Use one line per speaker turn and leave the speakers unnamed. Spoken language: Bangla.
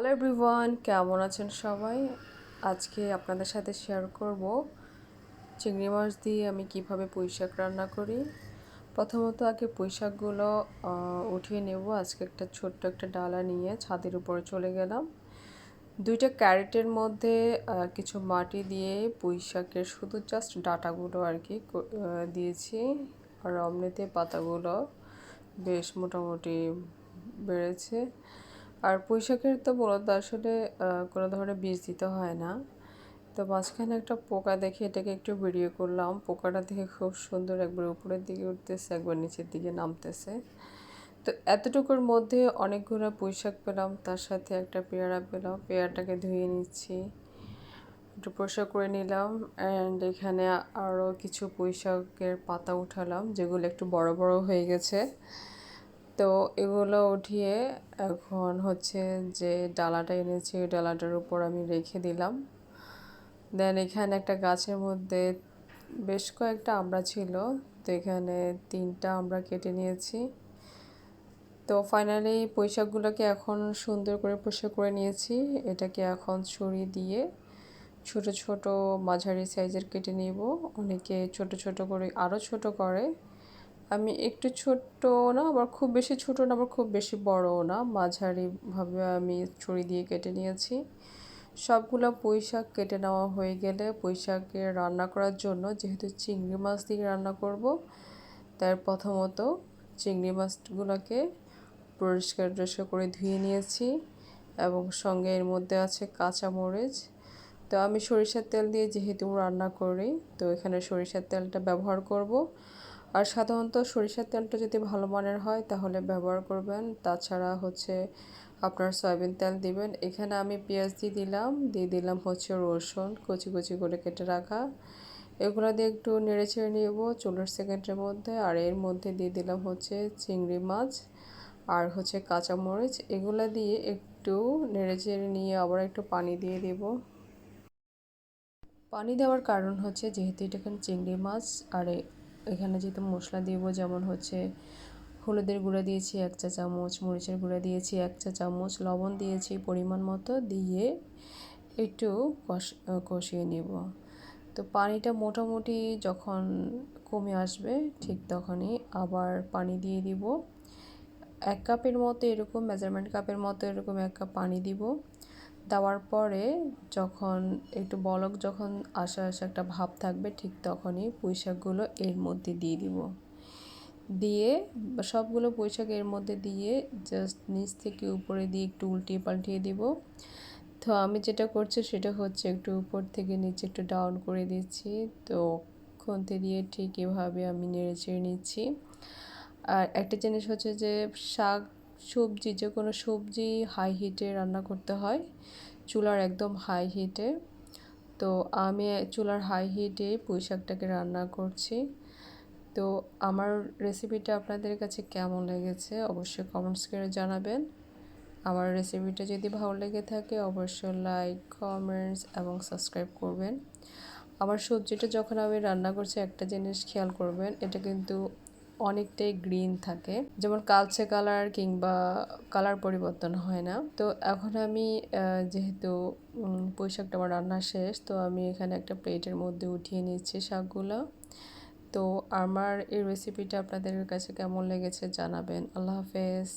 হ্যালো এভরিওয়ান কেমন আছেন সবাই? আজকে আপনাদের সাথে শেয়ার করব চিংড়ি মাছ দিয়ে আমি কীভাবে পুঁইশাক রান্না করি। প্রথমত আগে পুঁইশাকগুলো উঠিয়ে নেব। আজকে একটা ছোট্ট একটা ডালা নিয়ে ছাদের উপরে চলে গেলাম। দুইটা ক্যারেটের মধ্যে কিছু মাটি দিয়ে পুঁইশাকের শুধু জাস্ট ডাটাগুলো আর কি দিয়েছি। আর অমনিতে পাতাগুলো বেশ মোটামুটি বেড়েছে। আর পুঁইশাকের তো মূলত আসলে কোনো ধরনের বীজ দিতে হয় না। তো মাঝখানে একটা পোকা দেখে এটাকে একটু ভিডিও করলাম। পোকাটা দেখে খুব সুন্দর একবার উপরের দিকে উঠতেছে, একবার নিচের দিকে নামতেছে। তো এতটুকুর মধ্যে অনেকগুলো পুঁইশাক পেলাম, তার সাথে একটা পেয়ারা পেলাম। পেয়ারাটাকে ধুয়ে নিচ্ছি, একটু পরিষ্কার করে নিলাম অ্যান্ড এখানে আরও কিছু পুঁইশাকের পাতা উঠালাম, যেগুলো একটু বড় বড় হয়ে গেছে। তো এগুলো উঠিয়ে এখন হচ্ছে যে ডালাটা এনেছি, ওই ডালাটার উপর আমি রেখে দিলাম। দেন এখানে একটা গাছের মধ্যে বেশ কয়েকটা আমরা ছিল, তো এখানে তিনটা আমরা কেটে নিয়েছি। তো ফাইনালি পোশাকগুলোকে এখন সুন্দর করে পরিষ্কার করে নিয়েছি। এটাকে এখন ছুরি দিয়ে ছোট ছোট মাঝারি সাইজের কেটে নিব। অনেকে ছোট ছোট করে আরও ছোট করে। আমি একটু ছোট্ট না, আবার খুব বেশি ছোট না, আবার খুব বেশি বড়ও না। মাঝারিভাবে আমি ছুরি দিয়ে কেটে নিয়েছি। সবগুলো পুঁই শাক কেটে নেওয়া হয়ে গেলে পুঁই শাকে রান্না করার জন্য যেহেতু চিংড়ি মাছ দিয়ে রান্না করব, তার প্রথমত চিংড়ি মাছগুলোকে পরিষ্কার টরিষ্কার করে ধুয়ে নিয়েছি এবং সঙ্গে এর মধ্যে আছে কাঁচা মরিচ। তো আমি সরিষার তেল দিয়ে যেহেতু রান্না করি, তো এখানে সরিষার তেলটা ব্যবহার করব। আর সাধারণত সরিষার তেলটা যদি ভালো মানের হয়, তাহলে ব্যবহার করবেন। তাছাড়া হচ্ছে আপনার সয়াবিন তেল দিবেন। এখানে আমি পেঁয়াজ দিয়ে দিলাম দিয়ে দিলাম হচ্ছে রসুন, কচি কচি করে কেটে রাখা। এগুলো দিয়ে একটু নেড়ে ছেড়ে নেব চল্লিশ সেকেন্ডের মধ্যে। আর এর মধ্যে দিয়ে দিলাম হচ্ছে চিংড়ি মাছ আর হচ্ছে কাঁচামরিচ। এগুলো দিয়ে একটু নেড়ে চেড়ে নিয়ে আবার একটু পানি দিয়ে দেব। পানি দেওয়ার কারণ হচ্ছে যেহেতু এটা চিংড়ি মাছ, আর এখানে যেহেতু মশলা দেবো, যেমন হচ্ছে হলুদের গুঁড়া দিয়েছি, এক চা চামচ, মরিচের গুঁড়া দিয়েছি, এক চা চামচ, লবণ দিয়েছি পরিমাণ মতো দিয়ে একটু কষিয়ে নেব। তো পানিটা মোটামুটি যখন কমে আসবে ঠিক তখনই আবার পানি দিয়ে দিব। এক কাপের মতো এরকম, মেজারমেন্ট কাপের মতো এরকম এক কাপ পানি দিব। দেওয়ার পরে যখন, একটু বলক যখন আসা আসা একটা ভাব থাকবে, ঠিক তখনই পুঁইশাকগুলো এর মধ্যে দিয়ে দিব। দিয়ে সবগুলো পুঁইশাক এর মধ্যে দিয়ে জাস্ট নিচ থেকে উপরে দিয়ে একটু উল্টিয়ে পাল্টিয়ে দিব। তো আমি যেটা করছি সেটা হচ্ছে একটু উপর থেকে নিচে একটু ডাউন করে দিচ্ছি। তো খুন্তি দিয়ে ঠিক এভাবে আমি নেড়ে চেড়ে নিচ্ছি। আর একটা জিনিস হচ্ছে যে শাক সবজি, যে কোনো সবজি হাই হিটে রান্না করতে হয়। চুলার একদম হাই হিটে তো আমি চুলার হাই হিটে পুঁই শাকটাকে রান্না করছি। তো আমার রেসিপিটা আপনাদের কাছে কেমন লেগেছে অবশ্যই কমেন্টস করে জানাবেন। আমার রেসিপিটা যদি ভালো লেগে থাকে অবশ্যই লাইক কমেন্টস এবং সাবস্ক্রাইব করবেন। আমার সবজিটা যখন আমি রান্না করছি একটা জিনিস খেয়াল করবেন, এটা কিন্তু অনেকটাই গ্রিন থাকে। যেমন কালচে কালার কিংবা কালার পরিবর্তন হয় না। তো এখন আমি যেহেতু পোশাকটা আমার রান্না শেষ, তো আমি এখানে একটা প্লেটের মধ্যে উঠিয়ে নিচ্ছি শাকগুলো। তো আমার এই রেসিপিটা আপনাদের কাছে কেমন লেগেছে জানাবেন। আল্লাহ হাফেজ।